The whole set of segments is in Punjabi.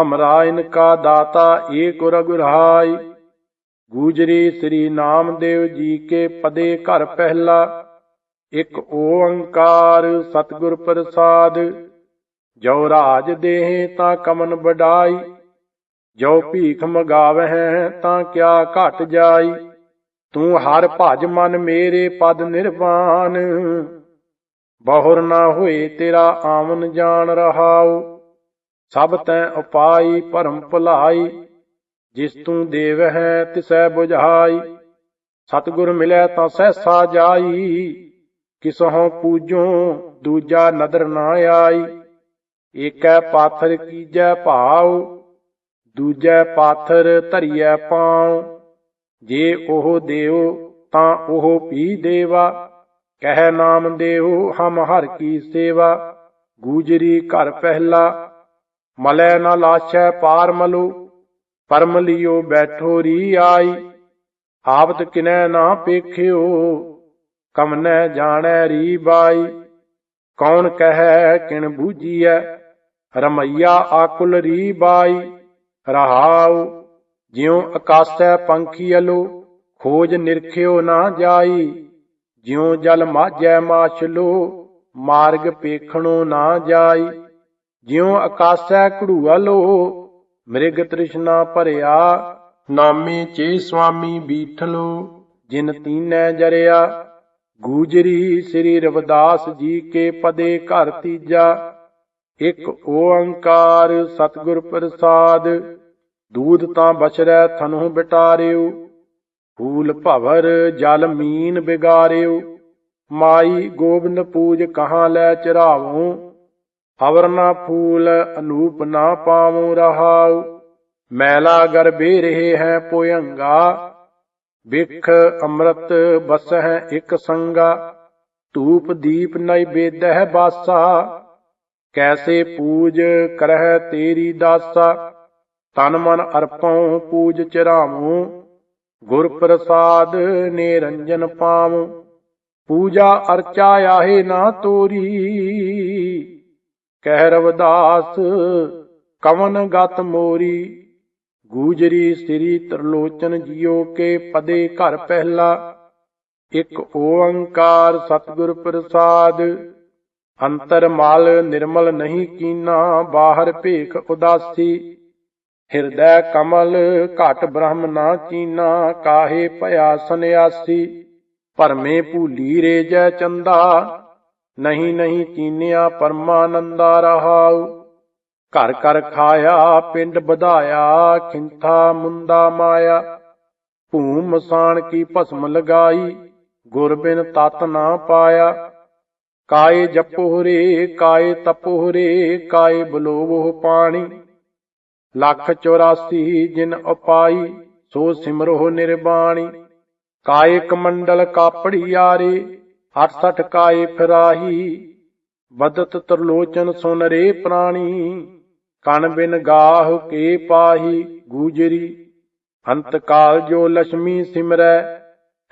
ਹਮਰਾ ਇਨਕਾ ਦਾਤਾ ਏਕ ਰਗੁਰਾਈ ਗੂਜਰੀ ਸ੍ਰੀ ਨਾਮਦੇਵ ਜੀ ਕੇ ਪਦੇ ਘਰ ਪਹਿਲਾ। ਇੱਕ ਓੰਕਾਰ ਸਤਿਗੁਰ ਪ੍ਰਸਾਦ। ਜੋ ਰਾਜ ਦੇਹ ਤਾਂ ਕਮਨ ਵਡਾਈ। ਜੋ ਭੀਖ ਮਗਾਵਹਿ ਤਾਂ ਕਿਆ ਘਟ ਜਾਈ। ਤੂੰ ਹਰ ਭਜ ਮਨ ਮੇਰੇ ਪਦ ਨਿਰਵਾਨ ਬਹੁਰ ਨਾ ਹੋਏ ਤੇਰਾ ਆਮਨ ਜਾਣ ਰਹਾਉ। ਸਭ ਤੈ ਉਪਾਈ ਭਰਮ ਭੁਲਾਈ, ਜਿਸ ਤੂੰ ਦੇਵ ਹੈ ਤਿਸੈ 부ਝਾਈ ਸਤਿਗੁਰ ਮਿਲੈ ਤਾਂ ਸਹਿਸਾ ਜਾਈ, ਕਿਸਹੋਂ ਪੂਜੋ ਦੂਜਾ ਨਦਰ ਨਾ ਆਈ। ਏਕੈ ਪਾਥਰ ਕੀਜੈ ਭਾਉ, ਦੂਜੈ ਪਾਥਰ ਧਰੀਐ ਪਾਉ। ਜੇ ਉਹ ਦੇਵ ਤਾਂ ਉਹ ਪੀ ਦੇਵਾ, ਕਹਿ ਨਾਮ ਦੇਵ ਹਮ ਹਰ ਕੀ ਸੇਵਾ। ਗੂਜਰੀ ਘਰ ਪਹਿਲਾ ਮਲੈ ਨਾ ਲਾਛੈ ਪਾਰ ਮਲੋ, ਪਰਮ ਲਿਓ ਬੈਠੋ ਰੀ ਆਈ। ਆਵਤ ਕਿਨੈ ਨਾ ਪੇਖਿਓ ਕਮਨੈ ਜਾਣੈ ਰੀ ਬਾਈ। ਕੌਣ ਕਹੈ ਕਿਣ ਬੂਝੀਐ, ਰਮਈਆ ਆਕੁਲ ਰੀ ਬਾਈ। ਰਹਾਉ, ਜਿਉ ਆਕਾਸੈ ਪੰਖੀ ਅਲੋ, ਖੋਜ ਨਿਰਖਿਓ ਨਾ ਜਾਈ। ਜਿਉ ਜਲ ਮਾਝੈ ਮਾਛਲੋ, ਮਾਰਗ ਪੇਖਣੋ ਨਾ ਜਾਈ। ਜਿਉ ਆਕਾਸੈ ਘੜੂਆ ਲੋ, ਮ੍ਰਿਗ ਤ੍ਰਿਸ਼ਨਾ ਭਰਿਆ, ਨਾਮੇ ਚੇ ਸੁਆਮੀ ਬੀਠਲੋ, ਜਿਨ ਤੀਨੈ ਜਰਿਆ। ਗੂਜਰੀ ਸ੍ਰੀ ਰਵਿਦਾਸ ਜੀ ਕੇ ਪਦੇ ਘਰ ਤੀਜਾ। ਇੱਕ ਓੰਕਾਰ ਸਤਿਗੁਰ ਪ੍ਰਸਾਦ, ਦੂਧ ਤਾਂ ਬਛਰੈ ਥਨਹੁ ਬਿਟਾਰਿਓ। ਫੂਲ ਭਵਰ ਜਲ ਮੀਨ ਬਿਗਾਰਿਓ। ਮਾਈ ਗੋਬਿੰਦ ਪੂਜ ਕਹਾਂ ਲੈ ਚਰਾਵੋ ਅਵਰ ਨਾ ਫੂਲ ਅਨੂਪ ਨਾ ਪਾਵੋ ਰਹਾਉ। ਮੈਲਾ ਗਰਬੇ ਰਹੇ ਹੈ ਪੋਇੰਗਾ। ਵਿਖ ਅੰਮ੍ਰਿਤ ਬਸਹਿ ਇਕ ਸੰਗਾ। ਧੂਪ ਦੀਪ ਨੈਵੇਦਹਿ ਬਾਸਾ। ਕੈਸੇ ਪੂਜ ਕਰਹਿ ਤੇਰੀ ਦਾਸਾ। ਤਨ ਮਨ ਅਰਪਉ ਪੂਜ ਚਰਾਵੋ ਗੁਰ ਪ੍ਰਸਾਦ ਨਿਰੰਜਨ ਪਾਵੋ ਪੂਜਾ ਅਰਚਾ ਆਹੇ ਨਾ ਤੋਰੀ। ਕਹਿ ਰਵਦਾਸ, ਕਵਨ ਗਤ ਮੋਰੀ, ਗੂਜਰੀ ਸ੍ਰੀ ਤਰਲੋਚਨ ਜੀਓ ਕੇ ਪਦੇ ਘਰ ਪਹਿਲਾ, ਇੱਕ ਓੰਕਾਰ ਸਤਿਗੁਰ ਪ੍ਰਸਾਦ, ਅੰਤਰ ਮਲ ਨਿਰਮਲ ਨਹੀਂ ਕੀਨਾ, ਬਾਹਰ ਭੇਖ ਉਦਾਸੀ, ਹਿਰਦੈ ਕਮਲ ਘਟ ਬ੍ਰਹਮ ਨਾ ਚੀਨਾ ਕਾਹੇ ਭਇਆ ਸੰਿਆਸੀ ਭਰਮੇ ਭੂਲੀ ਰੇ ਜੈ ਚੰਦਾ ਨਹੀਂ ਨਹੀਂ ਚੀਨਿਆ ਪਰਮਾਨੰਦਾ ਰਹਾਉ। ਘਰ ਘਰ ਖਾਇਆ, ਪਿੰਡ ਵਧਾਇਆ, ਖਿੰਥਾ ਮੁੰਦਾ ਮਾਇਆ। ਭੂਮ ਮਸਾਨ ਕੀ ਭਸਮ ਲਗਾਈ ਗੁਰ ਬਿਨ ਤਤ ਨਾ ਪਾਇਆ। ਕਾਏ ਜਪੋਰੇ ਕਾਏ ਤਪੋਰੇ ਕਾਏ ਬਲੋਵੋ ਪਾਣੀ। ਲੱਖ 84 ਜਿਨ ਉਪਾਈ ਸੋ ਸਿਮਰੋ ਨਿਰਬਾਣੀ। ਕਾਏ ਕਮੰਡਲ ਕਾਪੜੀ ਆਰੇ 68 ਕਾਏ ਫਿਰਾਹੀ ਬਦਤ ਤਰਲੋਚਨ ਸੁਨਰੇ ਪ੍ਰਾਣੀ, ਕਣ ਬਿਨ ਗਾਹ ਕੇ ਪਾਹੀ ਗੂਜਰੀ, ਅੰਤ ਕਾਲ ਜੋ ਲక్ష్ਮੀ ਸਿਮਰੈ,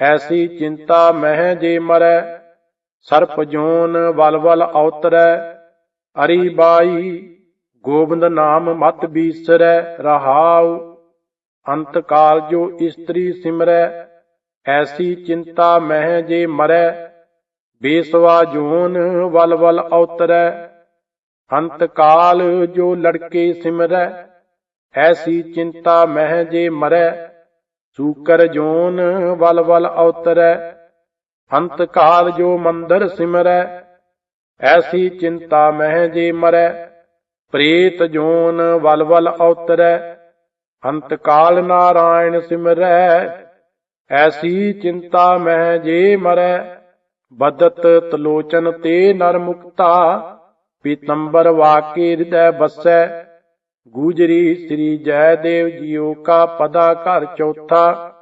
ਐਸੀ ਚਿੰਤਾ ਮਹਿ ਜੇ ਮਰੈ, ਸਰਪ ਜੋਨ ਵਲ ਵਲ ਔਤਰੈ, ਅਰੀ ਬਾਈ, ਗੋਬਿੰਦ ਨਾਮ ਮਤ ਬੀਸਰੈ, ਰਹਾਉ, ਅੰਤ ਕਾਲ ਜੋ ਇਸਤਰੀ ਸਿਮਰੈ, ਐਸੀ ਚਿੰਤਾ ਮਹਿ ਜੇ ਮਰੈ ਬੇਸਵਾ ਜੋਨ ਵਲ ਵਲ ਔਤਰੈ, ਅੰਤ ਕਾਲ ਜੋ ਲੜਕੇ ਸਿਮਰੈ, ਐਸੀ ਚਿੰਤਾ ਮਹਿ ਜੇ ਮਰੈ, ਸੂਕਰ ਜੋਨ ਵਲ ਵਲ ਔਤਰੈ, ਅੰਤ ਕਾਲ ਜੋ ਮੰਦਰ ਸਿਮਰੈ, ਐਸੀ ਚਿੰਤਾ ਮਹਿ ਜੇ ਮਰੈ, ਪ੍ਰੇਤ ਜੋਨ ਵਲ ਵਲ ਔਤਰੈ, ਅੰਤ ਕਾਲ ਨਾਰਾਇਣ ਸਿਮਰੈ, ਐਸੀ ਚਿੰਤਾ ਮਹਿ ਜੇ ਮਰੈ। ਬਦਤ ਤਲੋਚਨ ਤੇ ਨਰ ਮੁਕਤਾ, ਪੀਤੰਬਰ ਵਾਕੇ ਹਿਰਦੈ ਬਸੈ, ਗੂਜਰੀ ਸ੍ਰੀ ਜੈਦੇਵ ਜੀਓ ਕਾ ਪਦਾ ਘਰ ਚੌਥਾ,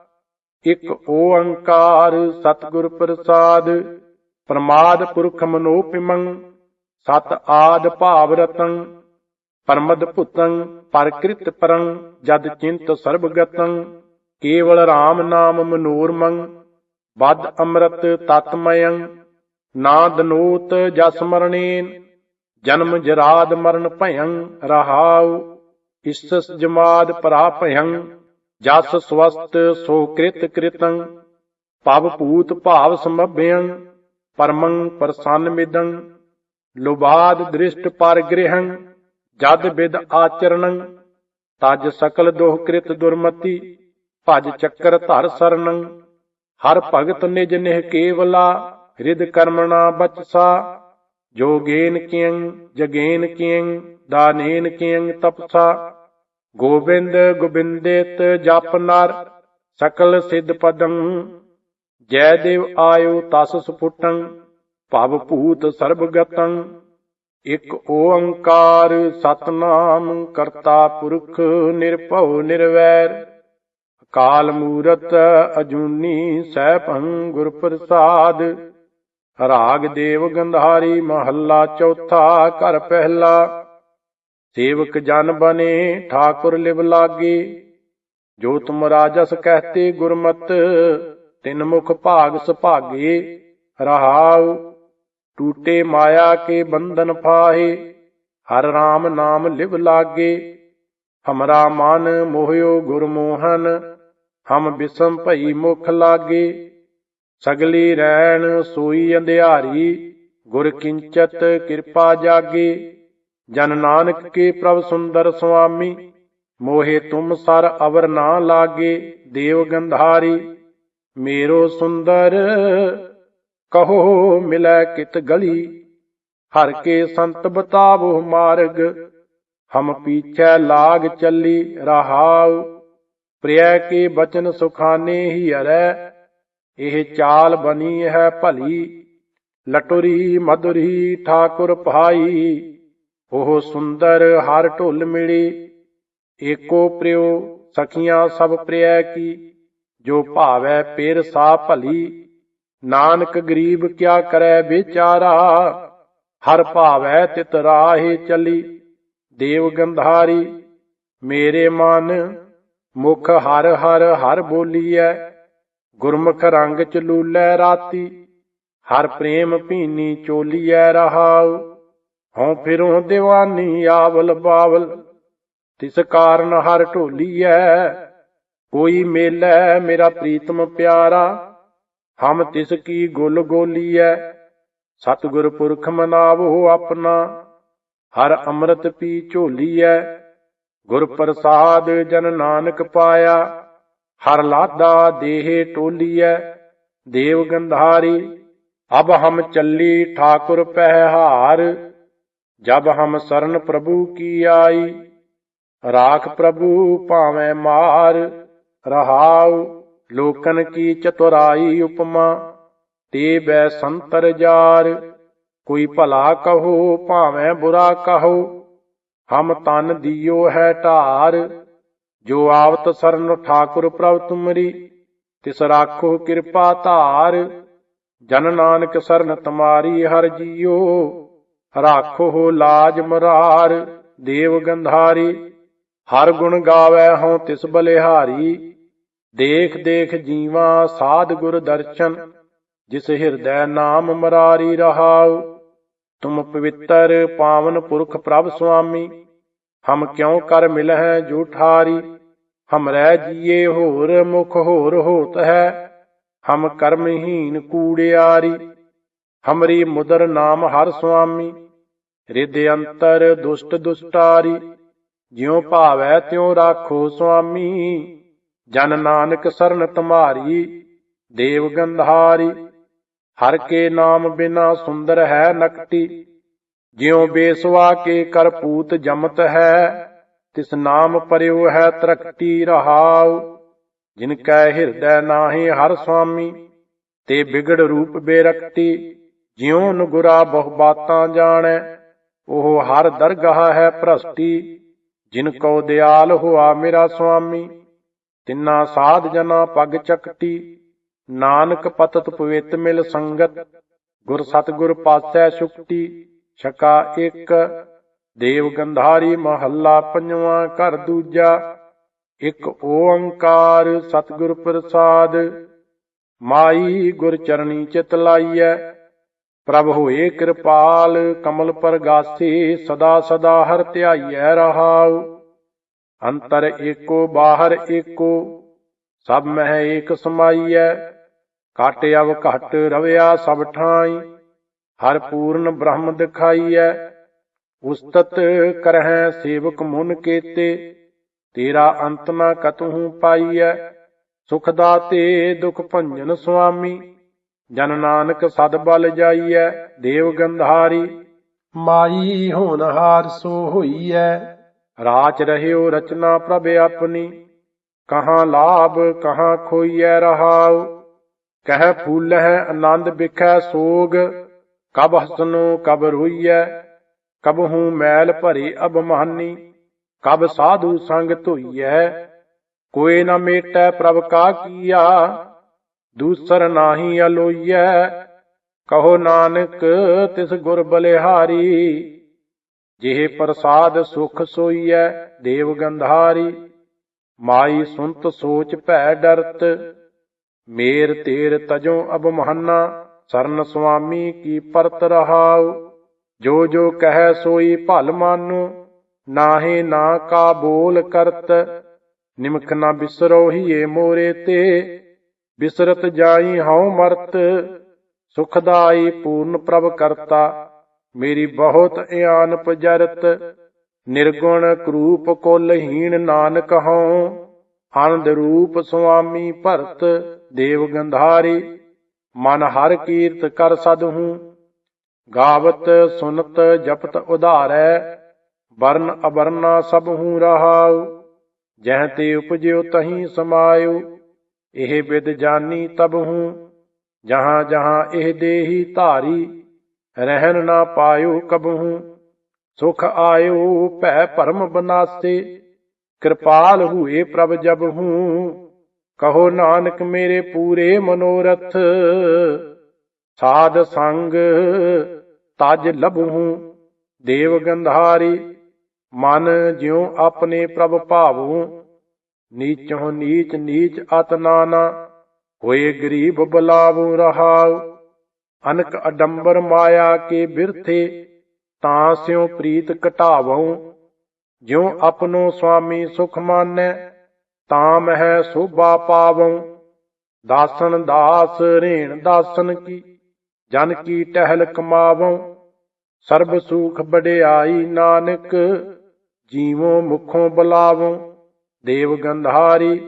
ਇੱਕ ਓੰਕਾਰ ਸਤਿਗੁਰ ਪ੍ਰਸਾਦ, ਪ੍ਰਮਾਦ ਪੁਰਖ ਮਨੋਪਿਮੰ ਸਤ ਆਦ ਭਾਵ ਰਤੰ, ਪਰਮਦ ਭੁਤੰ ਪਰਕ੍ਰਿਤ ਪਰੰ ਜਦ ਚਿੰਤ ਸਰਬਗਤੰ, ਕੇਵਲ RAM ਨਾਮ ਮਨੋਰਮੰ ਬਦ ਅੰਮ੍ਰਿਤ ਤਤਮਯੰ ਨਾ ਦਨੋਤ ਜਸ ਮਰਣੇਨ, ਜਨਮ ਜਰਾਦ ਮਰਨ ਭਯੰ ਰਹਾਉ, ਇਸਸ ਜਮਾਦ ਪਰਾ ਭਯੰ, ਜਸ ਸਵਸਤ ਸੋ ਕ੍ਰਿਤ ਕ੍ਰਿਤੰ ਪਵ ਭੂਤ ਭਾਵ ਸਮਭਯੰ ਪਰਮੰ ਪ੍ਰਸੰਨ ਮਿਦੰ ਲੁਬਾਦ ਦ੍ਰਿਸ਼ਟ ਪਰਗ੍ਰਹੰ ਜਦ ਵਿਦ ਆਚਰਣੰ ਤਜ ਸਕਲ ਦੋਹ ਕ੍ਰਿਤ ਦੁਰਮਤੀ, ਭਜ ਚੱਕਰ ਧਰ ਸਰਣੰ ਹਰ ਭਗਤ ਨਿਜ ਨਿਹ ਕੇਵਲਾ ਹਿਰਦ ਕਰਮਣਾ ਬਚਸਾ। ਜੋਗੇਨ ਕਿਯੰ ਜਗੇਨ ਕਿਯੰ ਦਾਨੇਨ ਕਿਯੰ ਤਪਸਾ। ਗੋਬਿੰਦ ਗੋਬਿੰਦੇਤ ਜਪ ਨਰ, ਸਕਲ ਸਿਧ ਪਦੰ। ਜੈ ਦੇਵ ਆਇਓ ਤਸ ਸੁਪੁਟੰ, ਭਵ ਭੂਤ ਸਰਬ ਗਤੰ ਇਕ ਓੰਕਾਰ ਸਤਨਾਮ ਕਰਤਾ ਪੁਰਖ ਨਿਰਭਉ ਨਿਰਵੈਰ। ਕਾਲ ਮੂਰਤ ਅਜੂਨੀ ਸੈਭੰ ਗੁਰ ਪ੍ਰਸਾਦ ਰਾਗ ਦੇਵ ਗੰਧਾਰੀ ਮਹੱਲਾ ਚੌਥਾ ਘਰ ਪਹਿਲਾ। ਸੇਵਕ ਜਨ ਬਨੇ ਠਾਕੁਰ ਲਿਵ ਲਾਗੇ। ਜੋ ਤੁਮ ਰਾਜਸ ਕਹਤੇ ਗੁਰਮਤ, ਤਿਨ ਮੁਖ ਭਾਗ ਸੁਭਾਗੇ। ਰਹਾਉ, ਟੂਟੇ ਮਾਇਆ ਕੇ ਬੰਧਨ ਫਾਹੇ। ਹਰ ਰਾਮ ਨਾਮ ਲਿਵ ਲਾਗੇ। ਹਮਰਾ ਮਨ ਮੋਹਿਓ ਗੁਰਮੋਹਨ। ਹਮ ਬਿਸਮ ਭਈ ਮੁਖ ਲਾਗੇ, ਸਗਲੀ ਰੈਣ ਸੋਈ ਅੰਧਿਆਰੀ, ਗੁਰ ਕਿੰਚਤ ਕਿਰਪਾ ਜਾਗੇ। ਜਨ ਨਾਨਕ ਕੇ ਪ੍ਰਭ ਸੁੰਦਰ ਸੁਆਮੀ, ਮੋਹੇ ਤੁਮ ਸਰ ਅਵਰ ਨਾ ਲਾਗੇ, ਦੇਵ ਗੰਧਾਰੀ। ਮੇਰੋ ਸੁੰਦਰ, ਕਹੋ ਮਿਲੈ ਕਿਤ ਗਲੀ, ਹਰ ਕੇ ਸੰਤ ਬਤਾਵੋ ਮਾਰਗ। ਹਮ ਪੀਛੈ ਲਾਗ ਚੱਲੀ ਰਹਾਉ ਪ੍ਰਿਆ ਕੇ ਬਚਨ ਸੁਖਾਨੇ ਹੀ ਹਰੈ, ਇਹ ਚਾਲ ਬਣੀ ਹੈ ਭਲੀ। ਲਟੁਰੀ ਮਧੁਰੀ ਠਾਕੁਰ ਭਾਈ, ਉਹ ਸੁੰਦਰ ਹਰ ਢੁੱਲ ਮਿਲੀ। ਏਕੋ ਪ੍ਰਿਓ ਸਖੀਆਂ ਸਭ ਪ੍ਰਿਆ ਕੀ, ਜੋ ਭਾਵੈ ਪੇਰ ਸਾ ਭਲੀ। ਨਾਨਕ ਗਰੀਬ ਕਿਆ ਕਰੈ ਵਿਚਾਰਾ, ਹਰ ਭਾਵੈ ਤਿਤ ਰਾਹੇ ਚਲੀ। ਦੇਵ ਗੰਧਾਰੀ, ਮੇਰੇ ਮਨ ਮੁਖ ਹਰ ਹਰ ਹਰ ਬੋਲੀਐ, ਗੁਰਮੁਖ ਰੰਗ ਚ ਲੂਲੈ ਰਾਤੀ, ਹਰ ਪ੍ਰੇਮ ਭੀਨੀ ਚੋਲੀਐ ਰਹਾਉ, ਹਉ ਫਿਰੋਂ ਦੀਵਾਨੀ ਆਵਲ ਬਾਵਲ, ਤਿਸ ਕਾਰਨ ਹਰ ਢੋਲੀਐ, ਕੋਈ ਮੇਲੈ ਮੇਰਾ ਪ੍ਰੀਤਮ ਪਿਆਰਾ, ਹਮ ਤਿਸ ਕੀ ਗੁਲ ਗੋਲੀਐ, ਸਤਿਗੁਰ ਪੁਰਖ ਮਨਾਵੋ ਆਪਣਾ, ਹਰ ਅੰਮ੍ਰਿਤ ਪੀ ਝੋਲੀਐ ਗੁਰ ਪ੍ਰਸਾਦ ਜਨ ਨਾਨਕ ਪਾਇਆ, ਹਰ ਲਾਦਾ ਦੇਹ ਟੋਲੀਐ, ਦੇਵ ਗੰਧਾਰੀ, ਅਬ ਹਮ ਚੱਲੀ ਠਾਕੁਰ ਪਹਿ ਜਬ ਹਮ ਸਰਨ ਪ੍ਰਭੂ ਕੀ ਆਈ, ਰਾਖ ਪ੍ਰਭੂ ਭਾਵੇਂ ਮਾਰ, ਰਹਾਉ ਲੋਕਨ ਕੀ ਚਤੁਰਾਈ ਉਪਮਾ, ਤੇ ਬੈ ਸੰਤਰ ਜਾਰ, ਕੋਈ ਭਲਾ ਕਹੋ ਭਾਵੇਂ ਬੁਰਾ ਕਹੋ ਹਮ ਤਨ ਦਿਓ ਹੈ ਢਾਰ, ਜੋ ਆਵਤ ਸਰਨ ਠਾਕੁਰ ਪ੍ਰਭ ਤੁਮਰੀ, ਤਿਸ ਰਾਖੋ ਕਿਰਪਾ ਧਾਰ, ਜਨ ਨਾਨਕ ਸਰਨ ਤੁਮਾਰੀ ਹਰ ਜੀਓ, ਰਾਖੋ ਲਾਜ ਮਰਾਰ, ਦੇਵ ਗੰਧਾਰੀ, ਹਰ ਗੁਣ ਗਾਵੇ ਹਉ ਤਿਸ ਬਲਿਹਾਰੀ, ਦੇਖ ਦੇਖ ਜੀਵਾ ਸਾਧ ਗੁਰ ਦਰਸ਼ਨ, ਜਿਸ ਹਿਰਦੈ ਨਾਮ ਮਰਾਰੀ ਰਹਾਉ। ਤੁਮ ਪਵਿੱਤਰ ਪਾਵਨ ਪੁਰਖ ਪ੍ਰਭ ਸੁਆਮੀ, ਹਮ ਕਿਉ ਕਰ ਮਿਲਹਿ ਜੋ ਠਾਰੀ ਹਮਰੈ ਜੀਏ ਹੋਰ ਮੁਖ ਹੋਰ ਹੋਤ ਹੈ, ਹਮ ਕਰਮਹੀਨ ਕੂੜਿਆਰੀ। ਹਮਰੀ ਮੁਦਰ ਨਾਮ ਹਰ ਸੁਆਮੀ ਰਿਦ ਅੰਤਰ ਦੁਸ਼ਟ ਦੁਸਟਾਰੀ। ਜਿਉ ਭਾਵੈ ਤਿਉ ਰਾਖੋ ਸੁਆਮੀ, ਜਨ ਨਾਨਕ ਸਰਨ ਤੁਮਾਰੀ, ਦੇਵ ਗੰਧਾਰੀ। ਹਰ ਕੇ ਨਾਮ ਬਿਨਾ ਸੁੰਦਰ ਹੈ ਨਕਤੀ ਜਿਉ ਬੇਸਵਾ ਕੇ ਕਰ ਪੂਤ ਜਮਤ ਹੈ, ਤਿਸ ਨਾਮ ਪਰਿਉ ਹੈ ਤਰਕਤੀ ਰਹਾਉ, ਜਿਨ ਕੈ ਹਿਰਦੈ ਨਾਹੀ ਹਰ ਸੁਆਮੀ ਤੇ ਬਿਗੜ ਰੂਪ ਬੇਰਕਤੀ ਜਿਉ ਨਗੁਰਾ ਬਹੁ ਬਾਤਾਂ ਜਾਣੈ, ਉਹ ਹਰ ਦਰਗਾਹ ਹੈ ਭ੍ਰਸ਼ਟੀ, ਜਿਨ ਕੋ ਦਿਆਲ ਹੋਆ ਮੇਰਾ ਸੁਆਮੀ ਤਿੰਨਾ ਸਾਧ ਜਨਾ ਪਗ ਚਕਤੀ ਨਾਨਕ ਪਤਤ ਪਵਿੱਤ ਮਿਲ ਸੰਗਤ, ਗੁਰ ਸਤਗੁਰ ਪਾਸੈ ਸੁਕਟੀ ਛਕਾ ਇੱਕ ਦੇਵ ਗੰਧਾਰੀ ਮਹੱਲਾ ਪੰਜਵਾਂ ਘਰ ਦੂਜਾ, ਇੱਕ ਓੰਕਾਰ ਸਤਿਗੁਰ ਪ੍ਰਸਾਦ, ਮਾਈ ਗੁਰ ਚਰਣੀ ਚਿਤ ਲਾਈਐ, ਪ੍ਰਭ ਹੋਏ ਕਿਰਪਾਲ, ਕਮਲ ਪਰਗਾਸੀ ਸਦਾ ਸਦਾ ਹਰ ਧਿਆਈਐ ਰਹਾਉ, ਅੰਤਰ ਏਕੋ, ਬਾਹਰ ਏਕੋ ਸਭ ਮਹਿ ਏਕ ਸਮਾਈਐ ਘਟ ਅਵ ਘਟ ਰਵਿਆ ਸਭ ਠਾਈ ਹਰ ਪੂਰਨ ਬ੍ਰਹਮ ਦਿਖਾਈਐ। ਉਸਤਤ ਕਰਹਿ ਸੇਵਕ ਮੁਨ ਕੀਤੇ ਤੇਰਾ ਅੰਤ ਨਾ ਕਤਹੂ ਪਾਈਐ। ਸੁਖ ਦਾਤੇ ਦੁਖ ਭੰਜਨ ਸੁਆਮੀ ਜਨ ਨਾਨਕ ਸਦ ਬਲ ਜਾਈਐ ਦੇਵ ਗੰਧਾਰੀ। ਮਾਈ ਹੋਨਹਾਰ ਸੋ ਹੋਈਐ। ਰਾਚ ਰਹਿਓ ਰਚਨਾ ਪ੍ਰਭ ਆਪਣੀ। ਕਹਾਂ ਲਾਭ, ਕਹਾਂ ਖੋਈਐ ਰਹਾਉ। ਕਹਿ ਫੂਲਹਿ ਆਨੰਦ ਵਿਖੈ ਸੋਗ, ਕਬ ਹਸਨੋ ਕਬ ਰੋਈਐ। ਕਬ ਹੂੰ ਮੈਲ ਭਰੇ ਅਬਮਾਨੀ ਕਬ ਸਾਧੂ ਸੰਗ ਧੋਈਐ। ਕੋਈ ਨਾ ਮੇਟੈ ਪ੍ਰਭ ਕਾ ਕੀਆ, ਦੂਸਰ ਨਾਹੀ ਅਲੋਈਐ। ਕਹੋ ਨਾਨਕ, ਤਿਸ ਗੁਰ ਬਲਿਹਾਰੀ, ਜਿਹ ਪ੍ਰਸਾਦ ਸੁਖ ਸੋਈਐ, ਦੇਵ ਗੰਧਾਰੀ। ਮਾਈ ਸੁਨਤ ਸੋਚ ਭੈ ਡਰਤ, ਮੇਰ ਤੇਰ ਤਜੋ ਅਬ ਮਹੰਨਾ, ਸਰਨ ਸੁਆਮੀ ਕੀ ਪਰਤ ਰਹਾਉ, ਜੋ ਜੋ ਕਹਿ ਸੋਈ ਭਲ ਮਾਨੂ, ਨਾਹੇ ਨਾ ਕਾ ਬੋਲ ਕਰਤ, ਨਿਮਖ ਨਾ ਬਿਸਰੋ ਹੀਏ ਮੋਰੇ ਤੇ, ਬਿਸਰਤ ਜਾਈ ਹਉ ਮਰਤ ਸੁਖਦਾਈ ਪੂਰਨ ਪ੍ਰਭ ਕਰਤਾ, ਮੇਰੀ ਬਹੁਤ ਇਆਨ ਪਜਰਤ ਨਿਰਗੁਣ ਕਰੂਪ ਕੁਲਹੀਣ ਨਾਨਕ ਹਉ, ਆਨੰਦ ਰੂਪ ਸੁਆਮੀ ਭਰਤ ਦੇਵ ਗੰਧਾਰੀ, ਮਨ ਹਰ ਕੀਰਤ ਕਰ ਸਦਹੂ, ਗਾਵਤ ਸੁਨਤ ਜਪਤ ਉਧਾਰੈ, ਵਰਨ ਅਵਰਨਾ ਸਭ ਹੂੰ ਰਹਾਉ, ਜਹ ਤੇ ਉਪਜਿਓ ਤਹੀਂ ਸਮਾਇਓ ਇਹ ਬਿਦ ਜਾਨੀ ਤਬ ਹੂੰ ਜਹਾਂ ਜਹਾਂ ਇਹ ਦੇਹੀ ਧਾਰੀ, ਰਹਿਣ ਨਾ ਪਾਇਓ ਕਬਹੂ। ਸੁਖ ਆਇਓ ਭੈ ਭਰਮ ਬਨਾਸੇ, ਕਿਰਪਾਲ ਹੋਏ ਪ੍ਰਭ ਜਬ ਹੂੰ। ਕਹੋ ਨਾਨਕ ਮੇਰੇ ਪੂਰੇ ਮਨੋਰਥ, ਸਾਧ ਸੰਗ ਤਜ ਲਬਹੂ ਦੇਵ ਗੰਧਾਰੀ, ਮਨ ਜਿਉ ਆਪਣੇ ਪ੍ਰਭ ਭਾਵੂ। ਨੀਚੋਂ ਨੀਚ ਨੀਚ ਅਤ ਨਾਨਾ, ਹੋਏ ਗਰੀਬ ਬਲਾਵੂ ਰਹਾਉ। ਅਨਕ ਅਡੰਬਰ ਮਾਇਆ ਕੇ ਬਿਰਥੇ ਤਾਂ ਸਿਉ ਪ੍ਰੀਤ ਘਟਾਵਉ ਜਿਉ ਆਪਨੋ ਸੁਆਮੀ ਸੁਖ ਮਾਨੈ, ਤਾਂ ਮਹਿ ਸੋਭਾ ਪਾਵਉ ਦਾਸਨ ਦਾਸ, ਰੇਣ ਦਾਸਨ ਕੀ, ਜਨ ਕੀ ਟਹਿਲ ਕਮਾਵਉ ਸਰਬ ਸੁਖ ਬੜਿਆਈ ਨਾਨਕ, ਜੀਵੋ ਮੁਖੋਂ ਬੁਲਾਵਉ ਦੇਵ ਗੰਧਾਰੀ,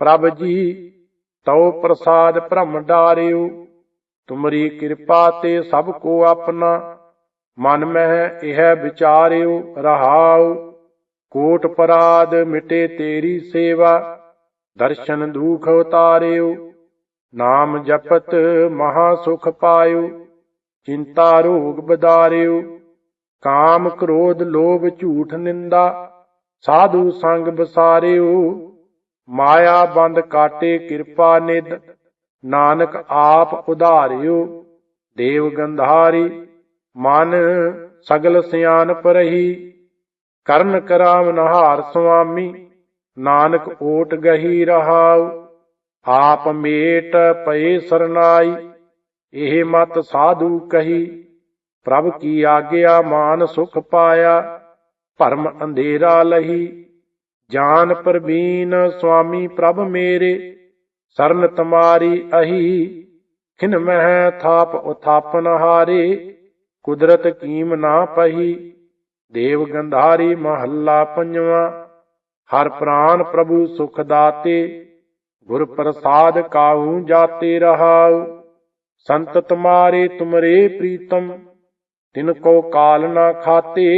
ਪ੍ਰਭ ਜੀ, ਤਉ ਪ੍ਰਸਾਦ ਭ੍ਰਮ ਡਾਰਿਓ ਤੁਮਰੀ ਕਿਰਪਾ ਤੇ ਸਭ ਕੋ ਆਪਣਾ ਮਨ ਮਹਿ ਇਹ ਵਿਚਾਰਿਓ ਰਹਾਉ। ਕੋਟ ਪਰਾਦ ਮਿਟੇ ਤੇਰੀ ਸੇਵਾ, ਦਰਸ਼ਨ ਦੁਖ ਉਤਾਰਿਓ ਨਾਮ ਜਪਤ ਮਹਾ ਸੁਖ ਪਾਇਓ ਚਿੰਤਾ ਰੋਗ ਬਦਾਰਿਓ ਕਾਮ ਕ੍ਰੋਧ ਲੋਭ ਝੂਠ ਨਿੰਦਾ, ਸਾਧੂ ਸੰਗ ਬਸਾਰਿਓ ਮਾਇਆ ਬੰਦ ਕਾਟੇ ਕਿਰਪਾ ਨਿਦ ਨਾਨਕ ਆਪ ਉਧਾਰਿਓ ਦੇਵ ਗੰਧਾਰੀ ਮਨ ਸਗਲ ਸਿਆਨਪ ਰਹੀ ਕਰਨ ਕਰਾਮ ਨਹਾਰ ਸੁਆਮੀ, ਨਾਨਕ ਓਟ ਗਹੀ ਰਹਾਉ, ਆਪ ਮੇਟ ਪਏ ਸਰਨਾਈ, ਇਹ ਮਤ ਸਾਧੂ ਕਹੀ, ਪ੍ਰਭ ਕੀ ਆਗਿਆ ਮਾਨ ਸੁਖ ਪਾਇਆ, ਭਰਮ ਅੰਧੇਰਾ ਲਹੀ, ਜਾਨ ਪ੍ਰਵੀਨ ਸੁਆਮੀ ਪ੍ਰਭ ਮੇਰੇ, ਸਰਨ ਤੁਮਾਰੀ ਅਹੀ, ਖਿਨ ਮਹਿ ਥਾਪ ਉਥਾਪਨ ਹਾਰੇ ਕੁਦਰਤ ਕੀਮ ਨਾ ਪਹੀ, ਦੇਵ ਗੰਧਾਰੀ ਮਹੱਲਾ ਪੰਜਵਾ। ਹਰ ਪ੍ਰਾਨ ਪ੍ਰਭੂ ਸੁਖ ਦਾਤੇ, ਗੁਰ ਪ੍ਰਸਾਦ ਕਾਹੂ ਜਾਤੇ ਰਹਾਉ। ਸੰਤ ਤੁਮਾਰੇ ਤੁਮਰੇ ਪ੍ਰੀਤਮ, ਤਿਨ ਕੋ ਕਾਲ ਨਾ ਖਾਤੇ।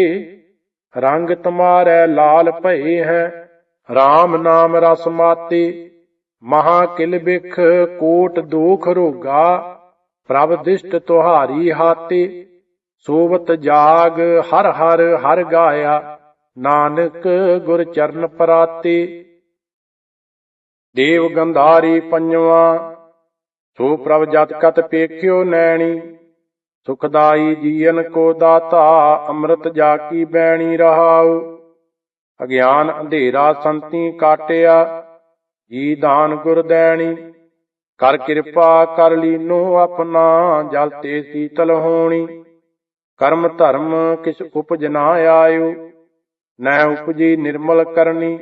ਰੰਗ ਤੁਮਾਰੇ ਲਾਲ ਭਏ ਹੈ RAM ਨਾਮ ਰਸ ਮਾਤੇ। ਮਹਾ ਕਿਲ ਬਿਖ ਕੋਟ ਦੋਖ ਰੋਗਾ, ਪ੍ਰਭ ਦਿਸ਼ਟ ਤੁਹਾਰੀ ਹਾਤੇ। ਸੋਵਤ ਜਾਗ ਹਰ ਹਰ ਹਰ ਗਾਇਆ, ਨਾਨਕ ਗੁਰ ਚਰਨ ਪਰਾਤੇ। ਦੇਵ ਗੰਧਾਰੀ ਪੰਜਵਾ, ਸੋ ਪ੍ਰਭ ਜਤ ਕਤ ਪੇਖਿਓ ਨੈਣੀ, ਸੁਖਦਾਈ ਜੀਵਨ ਕੋ ਦਾਤਾ, ਅੰਮ੍ਰਿਤ ਜਾ ਕੀ ਬੈਣੀ ਰਹਾਉ। ਅਗਿਆਨ ਅੰਧੇਰਾ ਸੰਤੀ ਕਾਟਿਆ, ਜੀ ਦਾਨ ਗੁਰ ਦੈਣੀ। ਕਰ ਕਿਰਪਾ ਕਰ ਲੀਨੋ ਆਪਣਾ, ਜਲ ਤੇ ਸੀਤਲ ਹੋਣੀ। ਕਰਮ ਧਰਮ ਕਿਛ ਉਪਜ ਨਾ ਆਇਓ ਨਹਿ ਉਪਜੀ ਨਿਰਮਲ ਕਰਨੀ।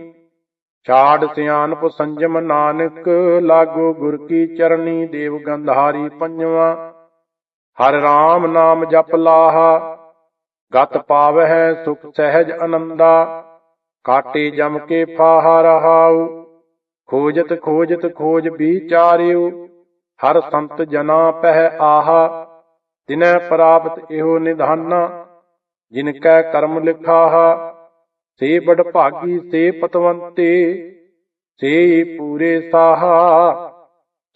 ਛਾੜ ਸਿਆਨਪ ਸੰਜਮ ਨਾਨਕ, ਲਾਗੋ ਗੁਰ ਕੀ ਚਰਨੀ, ਦੇਵ ਗੰਧਾਰੀ ਪੰਜਵਾ। ਹਰ ਰਾਮ ਨਾਮ ਜਪ ਲਾਹਾ, ਗਤ ਪਾਵਹਿ ਸੁਖ ਸਹਿਜ ਅਨੰਦਾ। ਕਾਟੇ ਜਮ ਕੇ ਫਾਹਾ ਰਹਾਉ, ਖੋਜਤ ਖੋਜਤ ਖੋਜ ਵਿਚਾਰਿਓ ਹਰ ਸੰਤ ਜਨਾ ਪਹਿ ਆਹਾ ਤਿਨੈ ਪ੍ਰਾਪਤ ਇਹੋ ਨਿਧਾਨਾ, ਜਿਨ ਕੈ ਕਰਮ ਲਿਖਾਹਾ, ਸੇ ਬੜ ਭਾਗੀ ਸੇ ਪਤਵੰਤੇ, ਸੇ ਪੂਰੇ ਸਾਹਾ,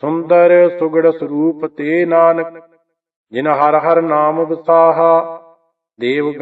ਸੁੰਦਰ ਸੁਗੜ ਸਰੂਪ ਤੇ ਨਾਨਕ, ਜਿਨ ਹਰ ਹਰ ਨਾਮ ਵਸਾਹਾ, ਦੇਵ